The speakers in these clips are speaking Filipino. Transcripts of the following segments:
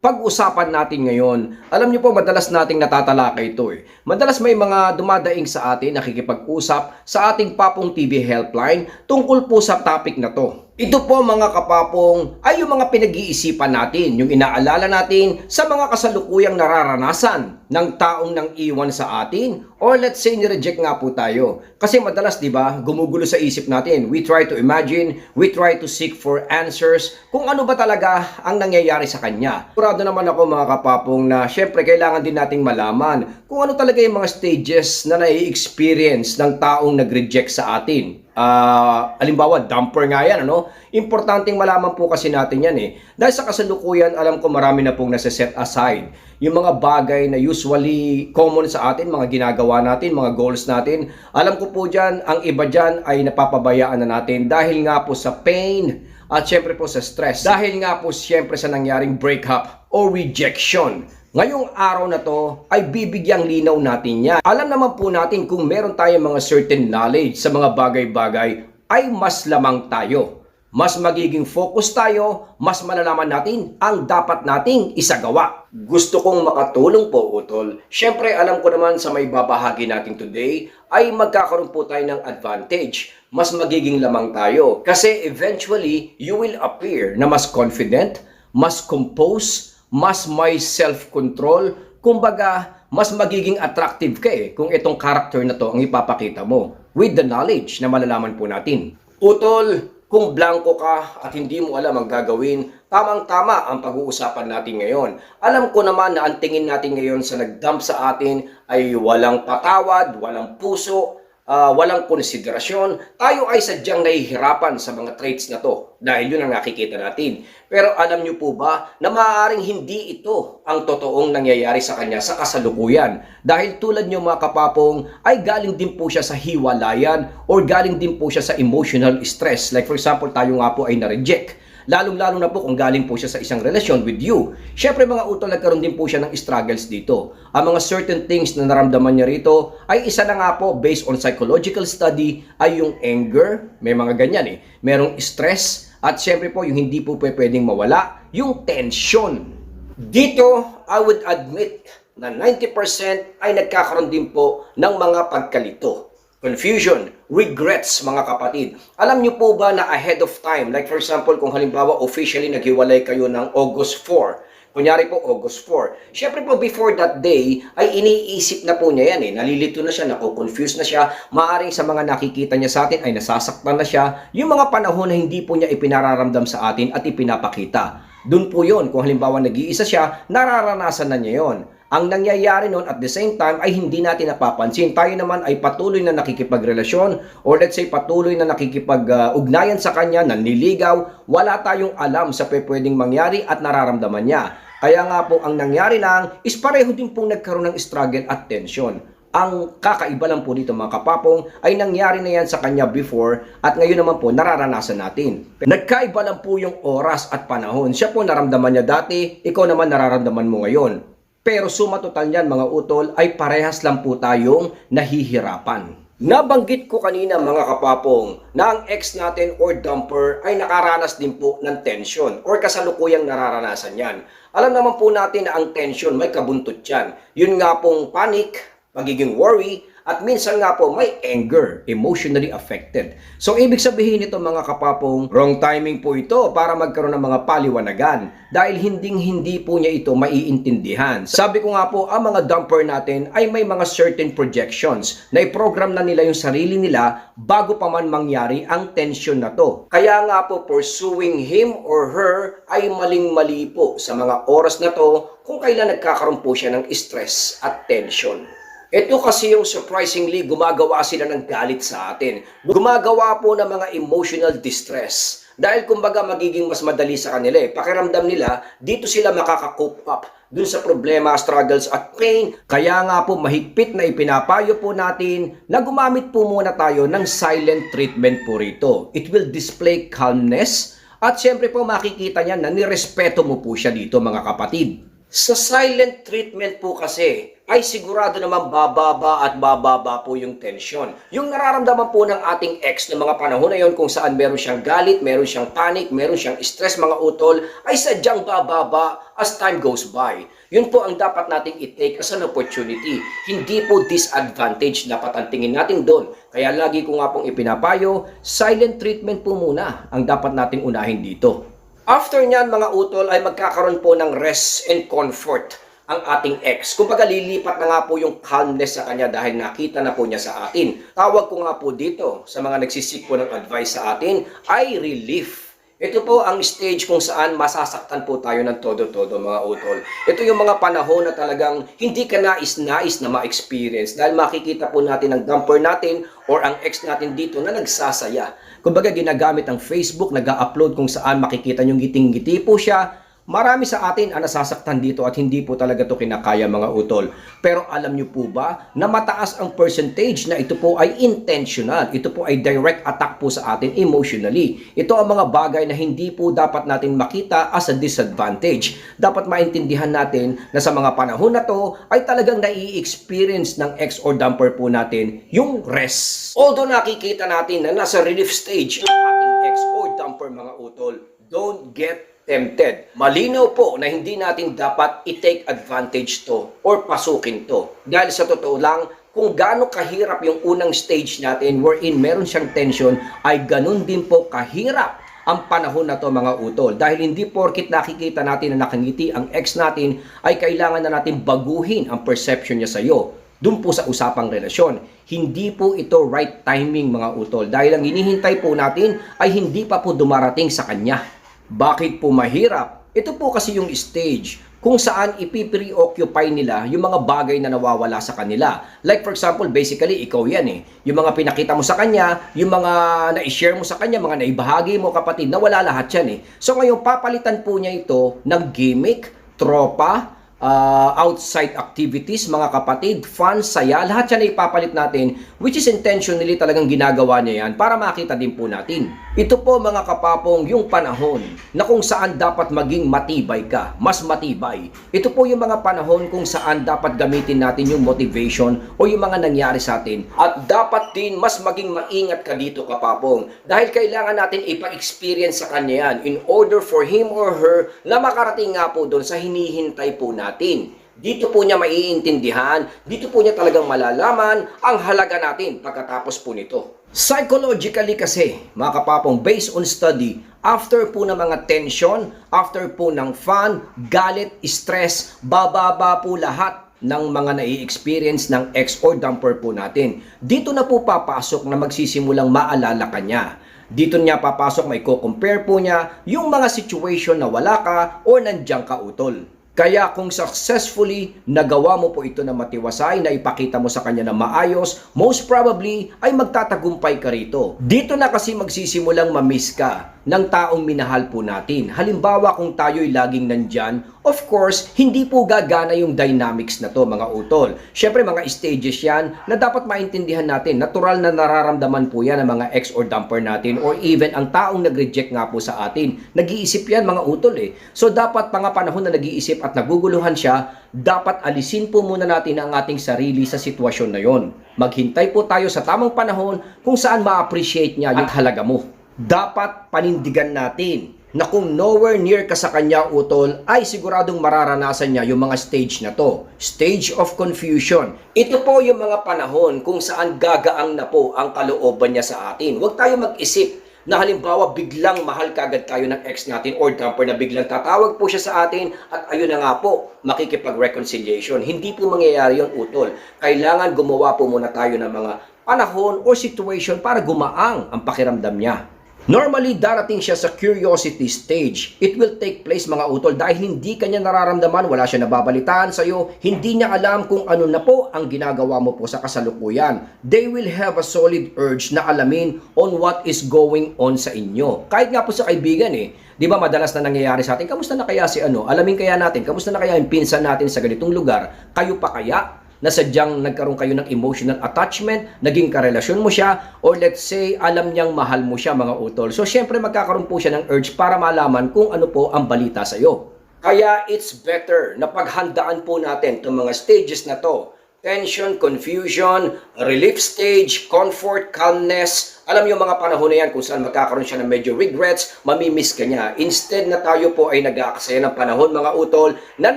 Pag-usapan natin ngayon, alam niyo po madalas nating natatalakay ito eh. Madalas may mga dumadaing sa atin nakikipag-usap sa ating Papong TV helpline tungkol po sa topic na to. Ito po mga kapapong ay yung mga pinag-iisipan natin, yung inaalala natin sa mga kasalukuyang nararanasan ng taong nang iwan sa atin or let's say nireject nga po tayo. Kasi madalas 'di ba, gumugulo sa isip natin. We try to imagine, we try to seek for answers kung ano ba talaga ang nangyayari sa kanya. Sigurado naman ako mga kapapong na syempre kailangan din nating malaman kung ano talaga yung mga stages na nai-experience ng taong nag-reject sa atin. Ah, alimbawa, dumper nga yan, ano? Importanteng malaman po kasi natin yan eh. Dahil sa kasalukuyan, alam ko marami na pong nasa-set aside. Yung mga bagay na usually common sa atin, mga ginagawa natin, mga goals natin. Alam ko po dyan, ang iba dyan ay napapabayaan na natin dahil nga po sa pain at syempre po sa stress. Dahil nga po syempre sa nangyaring breakup o rejection. Ngayong araw na to ay bibigyang linaw natin yan. Alam naman po natin kung meron tayong mga certain knowledge sa mga bagay-bagay ay mas lamang tayo. Mas magiging focus tayo, mas malalaman natin ang dapat nating isagawa. Gusto kong makatulong po, Utol. Siyempre, alam ko naman sa may babahagi natin today ay magkakaroon po tayo ng advantage. Mas magiging lamang tayo. Kasi eventually, you will appear na mas confident, mas composed, mas may self-control, kumbaga, mas magiging attractive ka eh kung itong character na to ang ipapakita mo with the knowledge na malalaman po natin. Utol, kung blanco ka at hindi mo alam ang gagawin, tamang-tama ang pag-uusapan natin ngayon. Alam ko naman na ang tingin natin ngayon sa nagdump sa atin ay walang patawad, walang puso, ah, walang konsiderasyon, tayo ay sadyang nahihirapan sa mga traits na to dahil yun ang nakikita natin. Pero alam niyo po ba na maaaring hindi ito ang totoong nangyayari sa kanya sa kasalukuyan. Dahil tulad niyo mga kapapong ay galing din po siya sa hiwalayan or galing din po siya sa emotional stress. Like for example, tayo nga po ay na-reject. Lalong-lalo na po kung galing po siya sa isang relasyon with you. Siyempre mga utol, nagkaroon din po siya ng struggles dito. Ang mga certain things na naramdaman niya rito ay isa na nga po based on psychological study ay yung anger, may mga ganyan eh. Merong stress at siyempre po yung hindi po pwedeng mawala, yung tension. Dito, I would admit na 90% ay nagkakaroon din po ng mga pagkalito confusion, regrets mga kapatid. Alam niyo po ba na ahead of time, like for example, kung halimbawa officially naghiwalay kayo ng August 4, kunyari po August 4, syempre po before that day, ay iniisip na po niya yan eh, nalilito na siya, nako-confuse na siya, maaring sa mga nakikita niya sa atin ay nasasaktan na siya, yung mga panahon na hindi po niya ipinararamdam sa atin at ipinapakita. Doon po yon kung halimbawa nag-iisa siya, nararanasan na niya yon. Ang nangyayari noon at the same time ay hindi natin napapansin. Tayo naman ay patuloy na nakikipagrelasyon or let's say patuloy na nakikipag-ugnayan sa kanya, nanliligaw, wala tayong alam sa pwedeng mangyari at nararamdaman niya. Kaya nga po ang nangyari lang is pareho din pong nagkaroon ng struggle at tension. Ang kakaiba lang po dito mga kapapong ay nangyari na yan sa kanya before at ngayon naman po nararanasan natin. Nagkaiba lang po yung oras at panahon. Siya po naramdaman niya dati, ikaw naman nararamdaman mo ngayon. Pero suma total niyan mga utol ay parehas lang po tayong nahihirapan. Nabanggit ko kanina mga kapapong na ang ex natin or dumper ay nakaranas din po ng tension or kasalukuyang nararanasan yan. Alam naman po natin na ang tension may kabuntot yan. Yun nga pong panic, pagiging worry, at minsan nga po may anger, emotionally affected. So ibig sabihin nito mga kapapong, wrong timing po ito para magkaroon ng mga paliwanagan dahil hinding hindi po niya ito maiintindihan. Sabi ko nga po, ang mga dumper natin ay may mga certain projections na i-program na nila yung sarili nila bago pa man mangyari ang tension na to. Kaya nga po pursuing him or her ay maling-mali po sa mga oras na to kung kailan nagkakaroon po siya ng stress at tension. Ito kasi yung surprisingly gumagawa sila ng galit sa atin. Gumagawa po ng mga emotional distress. Dahil kumbaga magiging mas madali sa kanila eh. Pakiramdam nila, dito sila makaka-cope up dun sa problema, struggles at pain. Kaya nga po mahigpit na ipinapayo po natin na gumamit po muna tayo ng silent treatment po rito. It will display calmness at syempre po makikita niya na nirespeto mo po siya dito mga kapatid. Sa silent treatment po kasi, ay sigurado naman bababa at bababa po yung tension. Yung nararamdaman po ng ating ex ng mga panahon na yon kung saan meron siyang galit, meron siyang panic, meron siyang stress mga utol, ay sadyang bababa as time goes by. Yun po ang dapat nating i-take as an opportunity. Hindi po disadvantage dapat ang tingin natin doon. Kaya lagi ko nga pong ipinapayo, silent treatment po muna ang dapat nating unahin dito. After niyan mga utol ay magkakaroon po ng rest and comfort ang ating ex. Kumbaga lilipat na nga po yung calmness sa kanya dahil nakita na po niya sa atin. Tawag ko nga po dito sa mga nagsisik po ng advice sa atin ay relief. Ito po ang stage kung saan masasaktan po tayo ng todo-todo mga utol. Ito yung mga panahon na talagang hindi ka nais-nais na ma-experience dahil makikita po natin ang dumper natin or ang ex natin dito na nagsasaya. Kumbaga ginagamit ang Facebook, nag-upload kung saan makikita yung giting-giti po siya, Marami sa atin ang nasasaktan dito at hindi po talaga to kinakaya mga utol. Pero alam nyo po ba na mataas ang percentage na ito po ay intentional. Ito po ay direct attack po sa atin emotionally. Ito ang mga bagay na hindi po dapat natin makita as a disadvantage. Dapat maintindihan natin na sa mga panahon na to ay talagang nai-experience ng ex or dumper po natin yung rest. Although nakikita natin na nasa relief stage ang ating ex or dumper mga utol, don't get tempted. Malinaw po na hindi natin dapat i-take advantage to or pasukin to. Dahil sa totoo lang, kung gaano kahirap yung unang stage natin wherein meron siyang tension, ay ganun din po kahirap ang panahon na to mga utol. Dahil hindi porkit nakikita natin na nakangiti ang ex natin, ay kailangan na natin baguhin ang perception niya sa iyo. Doon po sa usapang relasyon. Hindi po ito right timing mga utol. Dahil ang hinihintay po natin ay hindi pa po dumarating sa kanya. Bakit po mahirap? Ito po kasi yung stage kung saan ipipreoccupy nila yung mga bagay na nawawala sa kanila. Like for example, basically, ikaw yan eh. Yung mga pinakita mo sa kanya, yung mga na-share mo sa kanya, mga naibahagi mo kapatid, nawala lahat yan eh. So ngayon, papalitan po niya ito ng gimmick, tropa, uh, outside activities, mga kapatid, fun, saya, lahat yan ay ipapalit natin, which is intentionally talagang ginagawa niya yan para makita din po natin. Ito po mga kapapong yung panahon na kung saan dapat maging matibay ka, mas matibay. Ito po yung mga panahon kung saan dapat gamitin natin yung motivation o yung mga nangyari sa atin. At dapat din mas maging maingat ka dito kapapong dahil kailangan natin ipa-experience sa kanya yan in order for him or her na makarating nga po doon sa hinihintay po natin. Dito po niya maiintindihan, dito po niya talagang malalaman ang halaga natin pagkatapos po nito. Psychologically kasi, mga kapapong, based on study, after po ng mga tension, after po ng fun, galit, stress, bababa po lahat ng mga nai-experience ng ex or dumper po natin. Dito na po papasok na magsisimulang maalala ka niya. Dito niya papasok, may co-compare po niya yung mga situation na wala ka o nandiyan ka utol. Kaya kung successfully nagawa mo po ito na matiwasay, na ipakita mo sa kanya na maayos, most probably ay magtatagumpay ka rito. Dito na kasi magsisimulang mamiss ka ng taong minahal po natin. Halimbawa kung tayo'y laging nandyan, of course, hindi po gagana yung dynamics na to mga utol. Siyempre mga stages yan na dapat maintindihan natin. Natural na nararamdaman po yan ng mga ex or dumper natin or even ang taong nag-reject nga po sa atin. Nag-iisip yan mga utol eh. So dapat mga panahon na nag-iisip at naguguluhan siya, dapat alisin po muna natin ang ating sarili sa sitwasyon na yon. Maghintay po tayo sa tamang panahon kung saan ma-appreciate niya yung halaga mo. Dapat panindigan natin na kung nowhere near ka sa kanya utol ay siguradong mararanasan niya yung mga stage na to. Stage of confusion. Ito po yung mga panahon kung saan gagaang na po ang kalooban niya sa atin. Huwag tayo mag-isip na halimbawa biglang mahal kagad tayo ng ex natin or dumper na biglang tatawag po siya sa atin at ayun na nga po, makikipag-reconciliation. Hindi po mangyayari yon utol. Kailangan gumawa po muna tayo ng mga panahon or situation para gumaang ang pakiramdam niya. Normally, darating siya sa curiosity stage. It will take place mga utol dahil hindi kanya nararamdaman, wala siya nababalitaan sa iyo, hindi niya alam kung ano na po ang ginagawa mo po sa kasalukuyan. They will have a solid urge na alamin on what is going on sa inyo. Kahit nga po sa kaibigan eh, di ba madalas na nangyayari sa atin, kamusta na kaya si ano? Alamin kaya natin, kamusta na kaya yung pinsan natin sa ganitong lugar? Kayo pa kaya? Na sadyang nagkaroon kayo ng emotional attachment, naging karelasyon mo siya, or let's say, alam niyang mahal mo siya mga utol. So, syempre magkakaroon po siya ng urge para malaman kung ano po ang balita sa iyo. Kaya it's better na paghandaan po natin itong mga stages na to. Tension, confusion, relief stage, comfort, calmness. Alam niyo mga panahon na yan kung saan magkakaroon siya ng medyo regrets, mamimiss ka niya. Instead na tayo po ay nag-aaksaya ng panahon mga utol na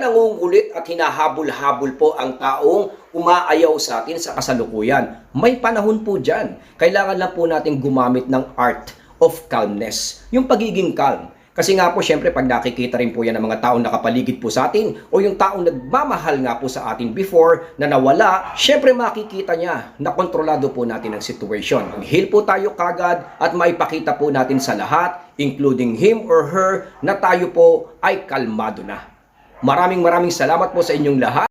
nangungulit at hinahabol-habol po ang taong umaayaw sa atin sa kasalukuyan. May panahon po dyan. Kailangan lang po natin gumamit ng art of calmness. Yung pagiging calm. Kasi nga po, syempre, pag nakikita rin po yan ng mga taong nakapaligid po sa atin o yung taong nagmamahal nga po sa atin before na nawala, syempre makikita niya na kontrolado po natin ang situation. Mag-heal po tayo kagad at maipakita po natin sa lahat, including him or her, na tayo po ay kalmado na. Maraming maraming salamat po sa inyong lahat.